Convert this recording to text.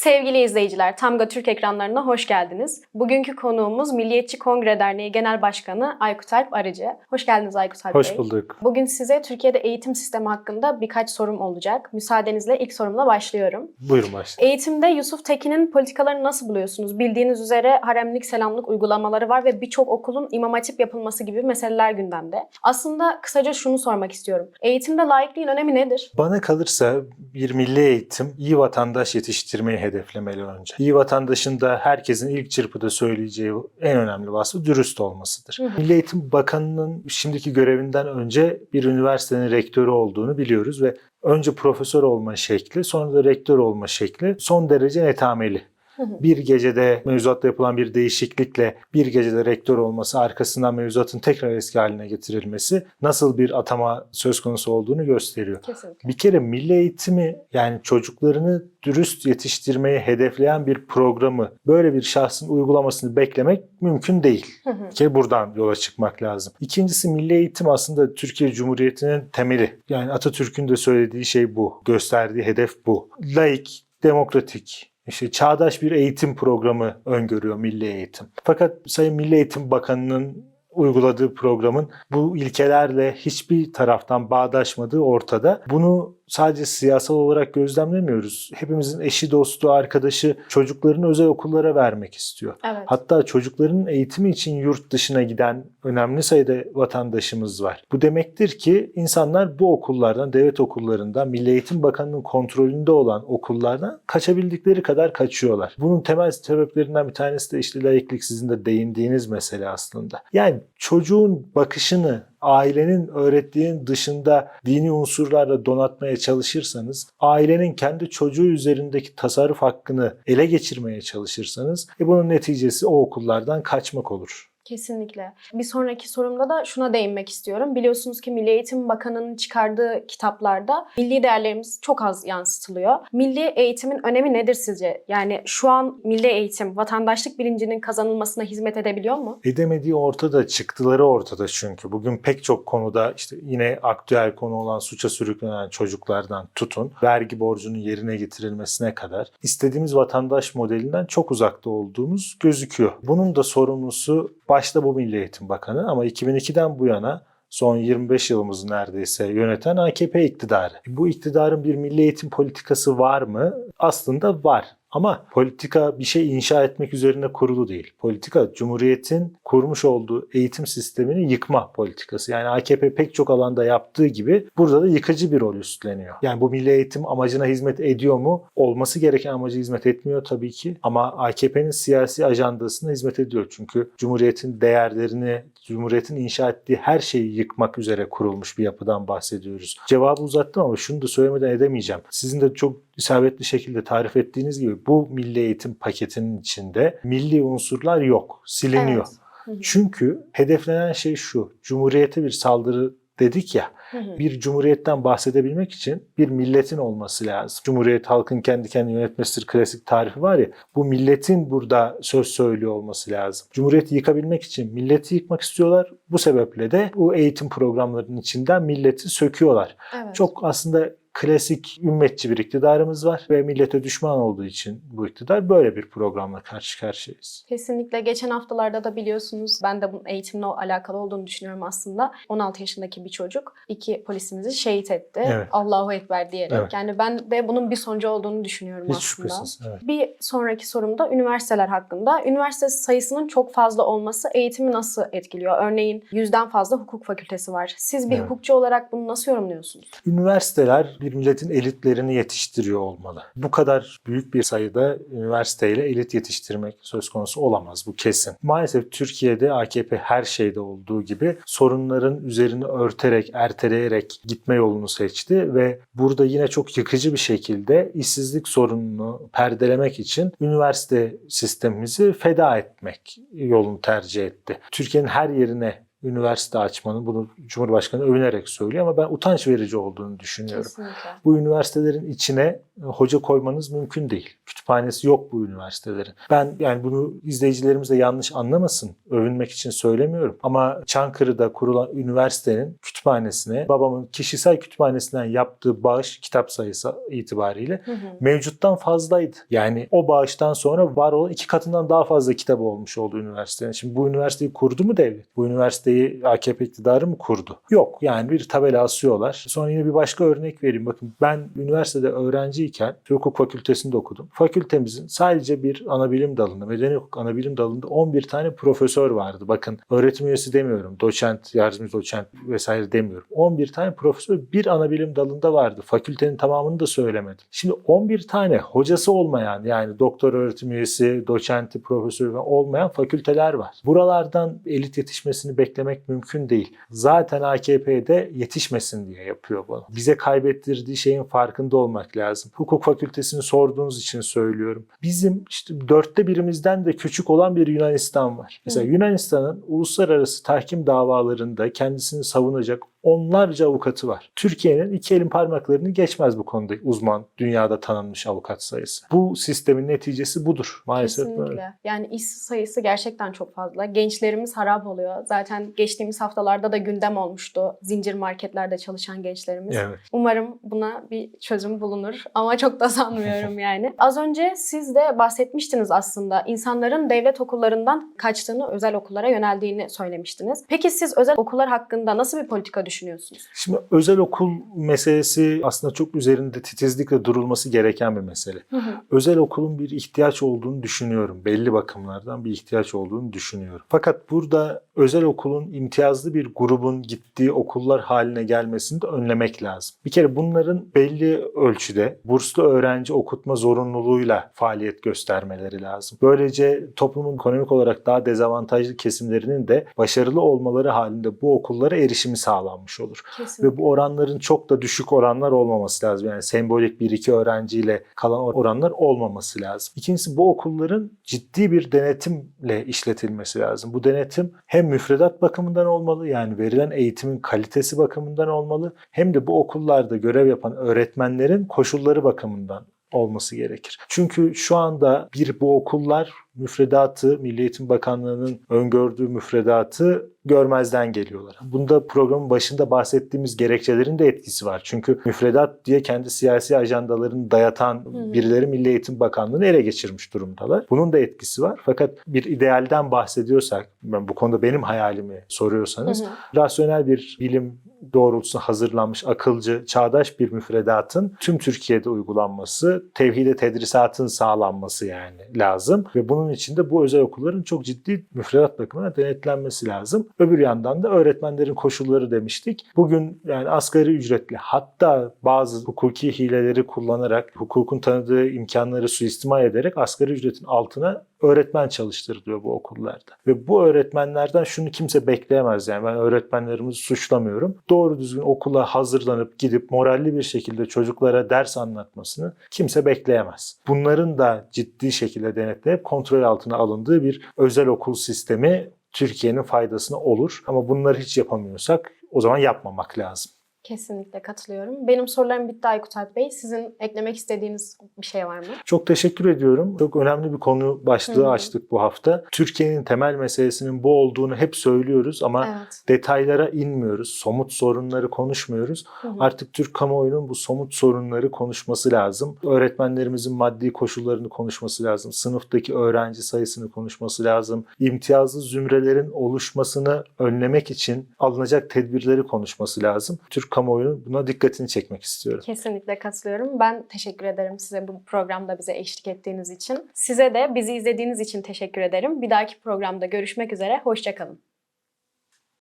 Sevgili izleyiciler, Tamga Türk ekranlarına hoş geldiniz. Bugünkü konuğumuz Milliyetçi Kongre Derneği Genel Başkanı Aykut Alp Arıcı. Hoş geldiniz Aykut Alp Bey. Hoş bulduk. Bugün size Türkiye'de eğitim sistemi hakkında birkaç sorum olacak. Müsaadenizle ilk sorumla başlıyorum. Buyurun başlayın. Eğitimde Yusuf Tekin'in politikalarını nasıl buluyorsunuz? Bildiğiniz üzere haremlik selamlık uygulamaları var ve birçok okulun imam hatip yapılması gibi meseleler gündemde. Aslında kısaca şunu sormak istiyorum. Eğitimde laikliğin önemi nedir? Bana kalırsa bir milli eğitim iyi vatandaş yetiştirmeyi hedeflemeli önce. İyi vatandaşın da herkesin ilk çırpıda söyleyeceği en önemli vasfı dürüst olmasıdır. Hı hı. Milli Eğitim Bakanı'nın şimdiki görevinden önce bir üniversitenin rektörü olduğunu biliyoruz ve önce profesör olma şekli, sonra da rektör olma şekli son derece netameli. Bir gecede mevzuatta yapılan bir değişiklikle bir gecede rektör olması, arkasından mevzuatın tekrar eski haline getirilmesi nasıl bir atama söz konusu olduğunu gösteriyor. Kesinlikle. Bir kere milli eğitimi yani çocuklarını dürüst yetiştirmeyi hedefleyen bir programı böyle bir şahsın uygulamasını beklemek mümkün değil. Ki buradan yola çıkmak lazım. İkincisi milli eğitim aslında Türkiye Cumhuriyeti'nin temeli. Yani Atatürk'ün de söylediği şey bu. Gösterdiği hedef bu. Laik, demokratik, işte çağdaş bir eğitim programı öngörüyor milli eğitim. Fakat Sayın Milli Eğitim Bakanı'nın uyguladığı programın bu ilkelerle hiçbir taraftan bağdaşmadığı ortada. Bunu sadece siyasal olarak gözlemlemiyoruz. Hepimizin eşi, dostu, arkadaşı çocuklarını özel okullara vermek istiyor. Evet. Hatta çocukların eğitimi için yurt dışına giden önemli sayıda vatandaşımız var. Bu demektir ki insanlar bu okullardan, devlet okullarından, Milli Eğitim Bakanı'nın kontrolünde olan okullardan kaçabildikleri kadar kaçıyorlar. Bunun temel sebeplerinden bir tanesi de işte laiklik sizin de değindiğiniz mesele aslında. Yani çocuğun bakışını ailenin öğrettiğinin dışında dini unsurlarla donatmaya çalışırsanız, ailenin kendi çocuğu üzerindeki tasarruf hakkını ele geçirmeye çalışırsanız, e bunun neticesi o okullardan kaçmak olur. Kesinlikle. Bir sonraki sorumda da şuna değinmek istiyorum. Biliyorsunuz ki Milli Eğitim Bakanı'nın çıkardığı kitaplarda milli değerlerimiz çok az yansıtılıyor. Milli eğitimin önemi nedir sizce? Yani şu an milli eğitim vatandaşlık bilincinin kazanılmasına hizmet edebiliyor mu? Edemediği ortada, çıktıları ortada çünkü. Bugün pek çok konuda işte yine aktüel konu olan suça sürüklenen çocuklardan tutun, vergi borcunun yerine getirilmesine kadar istediğimiz vatandaş modelinden çok uzakta olduğumuz gözüküyor. Bunun da sorumlusu başta bu Milli Eğitim Bakanı ama 2002'den bu yana son 25 yılımızı neredeyse yöneten AKP iktidarı. Bu iktidarın bir milli eğitim politikası var mı? Aslında var. Ama politika bir şey inşa etmek üzerine kurulu değil. Politika Cumhuriyet'in kurmuş olduğu eğitim sistemini yıkma politikası. Yani AKP pek çok alanda yaptığı gibi burada da yıkıcı bir rol üstleniyor. Yani bu milli eğitim amacına hizmet ediyor mu? Olması gereken amaca hizmet etmiyor tabii ki. Ama AKP'nin siyasi ajandasına hizmet ediyor. Çünkü Cumhuriyet'in değerlerini, Cumhuriyet'in inşa ettiği her şeyi yıkmak üzere kurulmuş bir yapıdan bahsediyoruz. Cevabı uzattım ama şunu da söylemeden edemeyeceğim. Sizin de çok isabetli şekilde tarif ettiğiniz gibi bu milli eğitim paketinin içinde milli unsurlar yok, siliniyor. Evet. Çünkü hedeflenen şey şu, Cumhuriyete bir saldırı dedik ya, Hı hı. bir cumhuriyetten bahsedebilmek için bir milletin olması lazım. Cumhuriyet halkın kendi kendini yönetmesidir klasik tarifi var ya, bu milletin burada söz söylüyor olması lazım. Cumhuriyeti yıkabilmek için milleti yıkmak istiyorlar. Bu sebeple de bu eğitim programlarının içinden milleti söküyorlar. Evet. Çok aslında klasik ümmetçi bir iktidarımız var ve millete düşman olduğu için bu iktidar böyle bir programla karşı karşıyayız. Kesinlikle. Geçen haftalarda da biliyorsunuz ben de bunun eğitimle alakalı olduğunu düşünüyorum aslında. 16 yaşındaki bir çocuk iki polisimizi şehit etti. Evet. Allahu Ekber diyerek. Evet. Yani ben de bunun bir sonucu olduğunu düşünüyorum Hiç aslında. şüphesiz. Evet. Bir sonraki sorumda üniversiteler hakkında. Üniversite sayısının çok fazla olması eğitimi nasıl etkiliyor? Örneğin yüzden fazla hukuk fakültesi var. Siz bir Evet. hukukçu olarak bunu nasıl yorumluyorsunuz? Üniversiteler bir milletin elitlerini yetiştiriyor olmalı. Bu kadar büyük bir sayıda üniversiteyle elit yetiştirmek söz konusu olamaz. Bu kesin. Maalesef Türkiye'de AKP her şeyde olduğu gibi sorunların üzerini örterek, erteleyerek gitme yolunu seçti ve burada yine çok yıkıcı bir şekilde işsizlik sorununu perdelemek için üniversite sistemimizi feda etmek yolunu tercih etti. Türkiye'nin her yerine üniversite açmanın bunu Cumhurbaşkanı övünerek söylüyor ama ben utanç verici olduğunu düşünüyorum. Kesinlikle. Bu üniversitelerin içine e, hoca koymanız mümkün değil. Kütüphanesi yok bu üniversitelerin. Ben yani bunu izleyicilerimiz de yanlış anlamasın. Övünmek için söylemiyorum. Ama Çankırı'da kurulan üniversitenin kütüphanesine babamın kişisel kütüphanesinden yaptığı bağış kitap sayısı itibariyle Hı hı. mevcuttan fazlaydı. Yani o bağıştan sonra var olan iki katından daha fazla kitap olmuş oldu üniversitenin. Şimdi bu üniversiteyi kurdu mu devlet? Bu üniversiteyi AKP iktidarı mı kurdu? Yok. Yani bir tabela asıyorlar. Sonra yine bir başka örnek vereyim. Bakın ben üniversitede öğrenciyken hukuk fakültesinde okudum. Fakültemizin sadece bir ana bilim dalında, medeni hukuk ana dalında 11 tane profesör vardı. Bakın öğretim üyesi demiyorum. Doçent, yardımcı doçent vesaire demiyorum. 11 tane profesör bir ana bilim dalında vardı. Fakültenin tamamını da söylemedim. Şimdi 11 tane hocası olmayan yani doktor öğretim üyesi, doçenti, profesörü falan olmayan fakülteler var. Buralardan elit yetişmesini beklemek mümkün değil. Zaten AKP'de yetişmesin diye yapıyor bunu. Bize kaybettirdiği şeyin farkında olmak lazım. Hukuk fakültesini sorduğunuz için söylüyorum. Bizim işte dörtte birimizden de küçük olan bir Yunanistan var. Mesela Yunanistan'ın uluslararası tahkim davalarında kendisini savunacak onlarca avukatı var. Türkiye'nin iki elin parmaklarını geçmez bu konuda uzman, dünyada tanınmış avukat sayısı. Bu sistemin neticesi budur. Maalesef Kesinlikle. böyle. Yani işsiz sayısı gerçekten çok fazla. Gençlerimiz harap oluyor. Zaten geçtiğimiz haftalarda da gündem olmuştu. Zincir marketlerde çalışan gençlerimiz. Evet. Umarım buna bir çözüm bulunur ama çok da sanmıyorum yani. Az önce siz de bahsetmiştiniz aslında insanların devlet okullarından kaçtığını, özel okullara yöneldiğini söylemiştiniz. Peki siz özel okullar hakkında nasıl bir politika düşünüyorsunuz? Şimdi özel okul meselesi aslında çok üzerinde titizlikle durulması gereken bir mesele. Hı hı. Özel okulun bir ihtiyaç olduğunu düşünüyorum. Belli bakımlardan bir ihtiyaç olduğunu düşünüyorum. Fakat burada özel okulun imtiyazlı bir grubun gittiği okullar haline gelmesini de önlemek lazım. Bir kere bunların belli ölçüde burslu öğrenci okutma zorunluluğuyla faaliyet göstermeleri lazım. Böylece toplumun ekonomik olarak daha dezavantajlı kesimlerinin de başarılı olmaları halinde bu okullara erişimi sağlanmış olur. Kesinlikle. Ve bu oranların çok da düşük oranlar olmaması lazım. Yani sembolik bir iki öğrenciyle kalan oranlar olmaması lazım. İkincisi bu okulların ciddi bir denetimle işletilmesi lazım. Bu denetim hem müfredat bakımından olmalı yani verilen eğitimin kalitesi bakımından olmalı hem de bu okullarda görev yapan öğretmenlerin koşulları bakımından olması gerekir. Çünkü şu anda bir bu okullar müfredatı, Milli Eğitim Bakanlığı'nın öngördüğü müfredatı görmezden geliyorlar. Bunda programın başında bahsettiğimiz gerekçelerin de etkisi var. Çünkü müfredat diye kendi siyasi ajandalarını dayatan birileri Milli Eğitim Bakanlığı'nı ele geçirmiş durumdalar. Bunun da etkisi var. Fakat bir idealden bahsediyorsak, ben bu konuda benim hayalimi soruyorsanız, Hı hı. rasyonel bir bilim doğrultusunda hazırlanmış akılcı, çağdaş bir müfredatın tüm Türkiye'de uygulanması, tevhide tedrisatın sağlanması yani lazım. Ve bunun için de bu özel okulların çok ciddi müfredat bakımına denetlenmesi lazım. Öbür yandan da öğretmenlerin koşulları demiştik. Bugün yani asgari ücretli hatta bazı hukuki hileleri kullanarak, hukukun tanıdığı imkanları suistimal ederek asgari ücretin altına öğretmen çalıştırılıyor bu okullarda. Ve bu öğretmenlerden şunu kimse bekleyemez yani ben öğretmenlerimizi suçlamıyorum. Doğru düzgün okula hazırlanıp gidip moralli bir şekilde çocuklara ders anlatmasını kimse bekleyemez. Bunların da ciddi şekilde denetlenip kontrol altına alındığı bir özel okul sistemi Türkiye'nin faydasına olur. Ama bunları hiç yapamıyorsak o zaman yapmamak lazım. Kesinlikle katılıyorum. Benim sorularım bitti Aykut Alp Bey. Sizin eklemek istediğiniz bir şey var mı? Çok teşekkür ediyorum. Çok önemli bir konu başlığı Hı hı. açtık bu hafta. Türkiye'nin temel meselesinin bu olduğunu hep söylüyoruz ama Evet. detaylara inmiyoruz. Somut sorunları konuşmuyoruz. Hı hı. Artık Türk kamuoyunun bu somut sorunları konuşması lazım. Öğretmenlerimizin maddi koşullarını konuşması lazım. Sınıftaki öğrenci sayısını konuşması lazım. İmtiyazlı zümrelerin oluşmasını önlemek için alınacak tedbirleri konuşması lazım. Türk kamuoyunun buna dikkatini çekmek istiyorum. Kesinlikle katılıyorum. Ben teşekkür ederim size bu programda bize eşlik ettiğiniz için. Size de bizi izlediğiniz için teşekkür ederim. Bir dahaki programda görüşmek üzere. Hoşçakalın.